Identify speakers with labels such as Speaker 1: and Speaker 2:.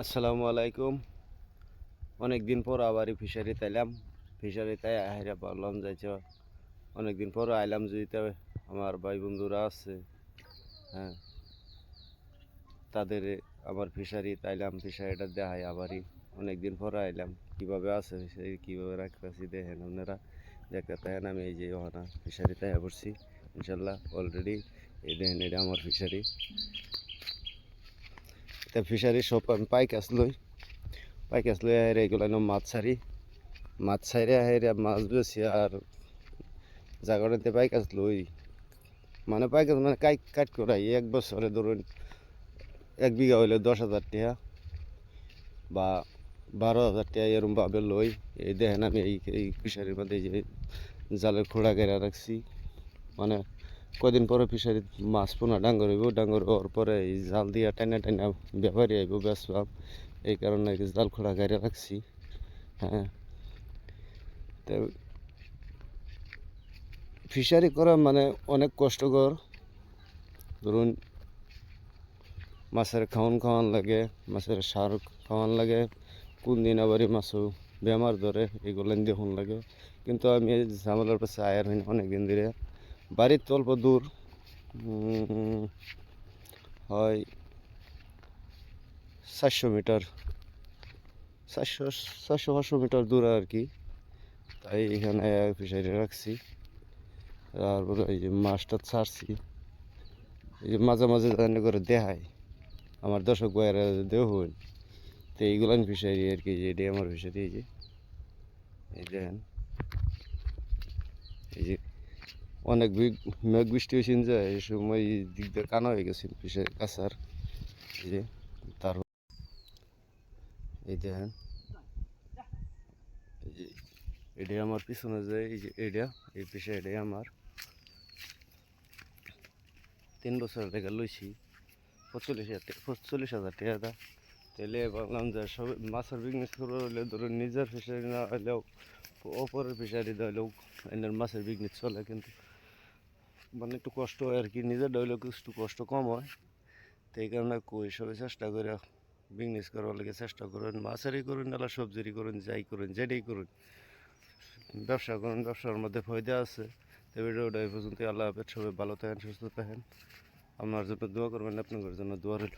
Speaker 1: আসসালামু আলাইকুম। অনেক দিন পর আবারই ফিশারি তাইলাম ফিশারি তাই আহেরা বললাম যাইছ অনেক দিন পর আইলাম যদি আমার ভাই বন্ধুরা আছে হ্যাঁ তাদের আমার ফিশারি তাইলাম ফিশারিটা দেখাই আবারই। অনেক দিন পর আইলাম, কীভাবে আছে ফিশারি, কীভাবে রাখতেছি দেখেন আপনারা। দেখতে থাকেন আমি এই যে ওখানে ফিশারি তাই পড়ছি, ইনশাল্লাহ অলরেডি এই দেখেন এটা আমার ফিশারি। তা ফিশারি সব আমি পাইকাস লই। পাইকাস লই হেরে এগুলো মাছ ছাড়ি। মাছ ছাড়ে হেরে মাছ বেশি আর জাগরণতে পাইকাস লই। মানে পাইকাস মানে কাই কাট করাই এক বছরে ধরুন এক বিঘা হইলে দশ হাজার টাকা বা বারো হাজার টাকা এরম ভাবে লই। এই দেখেন আমি এই এই ফিশারির মধ্যে যে জালের খোড়া গেরা রাখছি। মানে কদিন পরে ফিশারিত মাছ পোনা ডাঙ্গর হইব, ডাঙ্গর হওয়ার পরে এই জাল দিয়া টাইনা টাইনা ব্যাপারী আইব বেসলাম এই কারণে জাল খোড়া গাড়ি রাখছি। হ্যাঁ। তো ফিশারি করা মানে অনেক কষ্টকর। ধরুন মাছের খাওয়ান খাওয়ান লাগে, মাছের সার খাওয়ান লাগে, কোন দিন আবার এই মাছও বেমার ধরে, এগুলো দেখুন লাগে। কিন্তু আমি ঝামেলার পাশে আয়ার হইনি অনেক দিন ধরে। বাড়ির তো অল্প দূর। হয় চারশো মিটার। চারশো চারশো, পাঁচশো মিটার দূর আর কি। তাই এখানে ফিশারি রাখছি। তারপরে এই যে মাছটা ছাড়ছি। এই যে মাঝে মাঝে জানি করে দেখাই আমার দর্শক ভাইয়েরা দেখুন, তো এইগুলান ফিশারি আর কি যে এটাই আমার ফিশারি, এই যে, এই দেখেন। এই যে অনেক মেঘ বৃষ্টি হয়েছিল যে এই সময় দিক দিয়ে কানা হয়ে গেছে ফিশারি কাছার যে তার এই দেখেন। এই আমার পিছনে যে এই যে এটা এই পিসে এটাই আমার। তিন বছর থেকে লইছি পঁচল্লিশ হাজার টাকা পঁচল্লিশ হাজার টাকা দা তাহলে ভাবলাম যে সব মাছের বিজনেস করে হলে ধরুন নিজের ফিশারি না হলেও অপরের ফিশারি হলেও এনার মাছের বিজনেস চলে কিন্তু মানে একটু কষ্ট হয় আর কি, নিজের হইলেও একটু কষ্ট কম হয়। এই কারণে কই সবাই চেষ্টা করে বিজনেস করার লাগে চেষ্টা করুন, মাছেরই করুন, নাহলে সবজিরই করুন, যাই করুন, যেটাই করুন। ব্যবসা করুন, ব্যবসার মধ্যে ফায়দা আছে। পর্যন্ত আল্লাহ হাফেজ, সবাই ভালো থাকেন, সুস্থ থাকেন। আপনার জন্য দোয়া করবেন, আপনাদের জন্য দোয়া রইল।